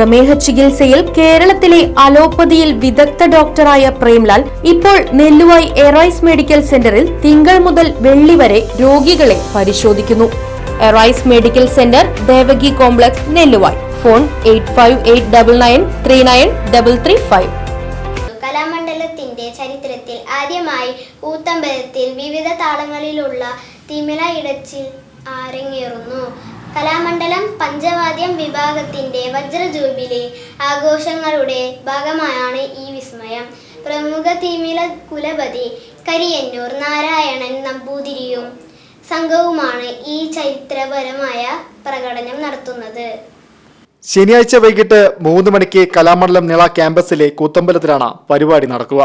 പ്രമേഹ ചികിത്സയിൽ കേരളത്തിലെ അലോപ്പതിയിൽ വിദഗ്ധ ഡോക്ടറായ പ്രേംലാൽ ഇപ്പോൾ നെല്ലുവായി എറൈസ് മെഡിക്കൽ സെന്ററിൽ തിങ്കൾ മുതൽ വെള്ളി വരെ രോഗികളെ പരിശോധിക്കുന്നു. Arise medical centre Devaki complex Nelluvai. Phone eight five eight double nine three nine double three five. കലാമണ്ഡലത്തിന്റെ ചരിത്രത്തിൽ ആദ്യമായി ഊത്തമ്പലത്തിൽ വിവിധ താളങ്ങളിലുള്ള തിമില ഇടച്ചിൽ അരങ്ങേറുന്നു കലാമണ്ഡലം പഞ്ചവാദ്യം വിഭാഗത്തിന്റെ വജ്രജൂബിലി ആഘോഷങ്ങളുടെ ഭാഗമായാണ് ഈ വിസ്മയം. പ്രമുഖ തിമില കുലപതി കരിയന്നൂർ നാരായണൻ നമ്പൂതിരിയും സംഘവുമാണ് ഈ ചരിത്രപരമായ പ്രകടനം നടത്തുന്നത്. ശനിയാഴ്ച വൈകിട്ട് മൂന്ന് മണിക്ക് കലാമണ്ഡലം നിള ക്യാമ്പസിലെ കൂത്തമ്പലത്തിലാണ് പരിപാടി നടക്കുക.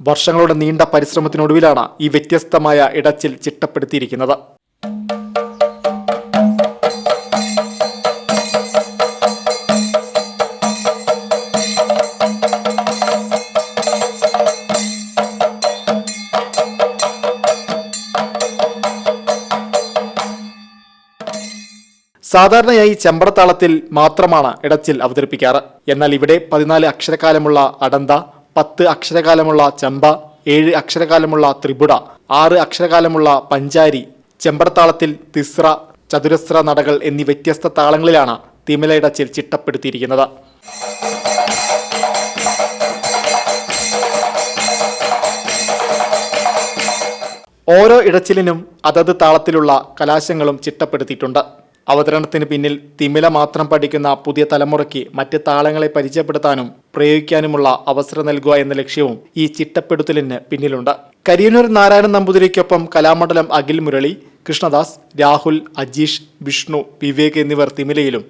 വർഷങ്ങളുടെ നീണ്ട പരിശ്രമത്തിനൊടുവിലാണ് ഈ വ്യത്യസ്തമായ ഇടച്ചിൽ ചിട്ടപ്പെടുത്തിയിരിക്കുന്നത്. സാധാരണയായി ചെമ്പടത്താളത്തിൽ മാത്രമാണ് ഇടച്ചിൽ അവതരിപ്പിക്കാറ്. എന്നാൽ ഇവിടെ പതിനാല് അക്ഷരകാലമുള്ള അടന്ത പത്ത് അക്ഷരകാലമുള്ള ചമ്പ ഏഴ് അക്ഷരകാലമുള്ള ത്രിപുട ആറ് അക്ഷരകാലമുള്ള പഞ്ചാരി ചെമ്പടത്താളത്തിൽ തിസ്ര ചതുരസ്ര നടകൾ എന്നീ വ്യത്യസ്ത താളങ്ങളിലാണ് തിമില ഇടച്ചിൽ ചിട്ടപ്പെടുത്തിയിരിക്കുന്നത്. ഓരോ ഇടച്ചിലിനും അതത് താളത്തിലുള്ള കലാശങ്ങളും ചിട്ടപ്പെടുത്തിയിട്ടുണ്ട്. അവതരണത്തിന് പിന്നിൽ തിമില മാത്രം പഠിക്കുന്ന പുതിയ തലമുറയ്ക്ക് മറ്റ് താളങ്ങളെ പരിചയപ്പെടുത്താനും പ്രയോഗിക്കാനുമുള്ള അവസരം നൽകുക എന്ന ലക്ഷ്യവും ഈ ചിട്ടപ്പെടുത്തലിന് പിന്നിലുണ്ട്. കരിയനൂർ നാരായണൻ നമ്പൂതിരിക്കൊപ്പം കലാമണ്ഡലം അഖിൽ മുരളി കൃഷ്ണദാസ് രാഹുൽ അജീഷ് വിഷ്ണു വിവേക് എന്നിവർ തിമിലയിലും.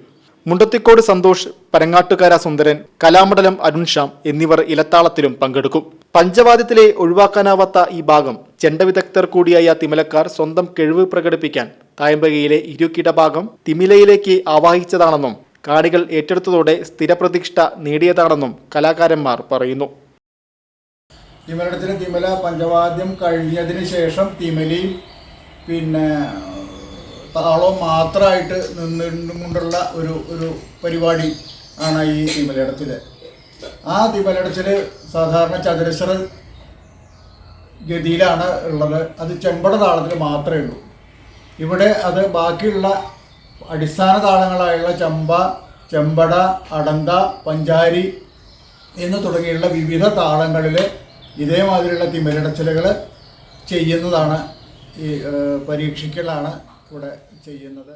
മുണ്ടത്തിക്കോട് സന്തോഷ് പരങ്ങാട്ടുകാര സുന്ദരൻ കലാമണ്ഡലം അരുൺ എന്നിവർ ഇലത്താളത്തിലും പങ്കെടുക്കും. പഞ്ചവാദ്യത്തിലെ ഒഴിവാക്കാനാവാത്ത ഈ ഭാഗം ചെണ്ടവിദഗ്ധർ കൂടിയായ തിമിലക്കാർ സ്വന്തം കഴിവ് പ്രകടിപ്പിക്കാൻ തായമ്പകയിലെ ഇരുക്കിട ഭാഗം തിമിലയിലേക്ക് ആവാഹിച്ചതാണെന്നും കാണികൾ ഏറ്റെടുത്തതോടെ സ്ഥിരപ്രതിഷ്ഠ നേടിയതാണെന്നും കലാകാരന്മാർ പറയുന്നു. തിമലടത്തിന് തിമല പഞ്ചവാദ്യം കഴിഞ്ഞതിന് ശേഷം തിമലയും പിന്നെ താളവും മാത്രമായിട്ട് നിന്നുകൊണ്ടുള്ള ഒരു ഒരു പരിപാടി ആണ് ഈ തിമലടത്തിൽ ആ തിമലടത്തിൽ സാധാരണ ചതുരശ്ര ഗതിയിലാണ് ഉള്ളത്. അത് ചെമ്പട താളത്തിൽ മാത്രമേ ഉള്ളൂ. ഇവിടെ അത് ബാക്കിയുള്ള അടിസ്ഥാന താളങ്ങളായുള്ള ചമ്പ ചെമ്പട അടന്ത പഞ്ചാരി എന്ന് തുടങ്ങിയുള്ള വിവിധ താളങ്ങളിൽ ഇതേമാതിരിയുള്ള തിമിരടച്ചിലുകൾ ചെയ്യുന്നതാണ് ഈ പരീക്ഷിക്കലാണ് ഇവിടെ ചെയ്യുന്നത്.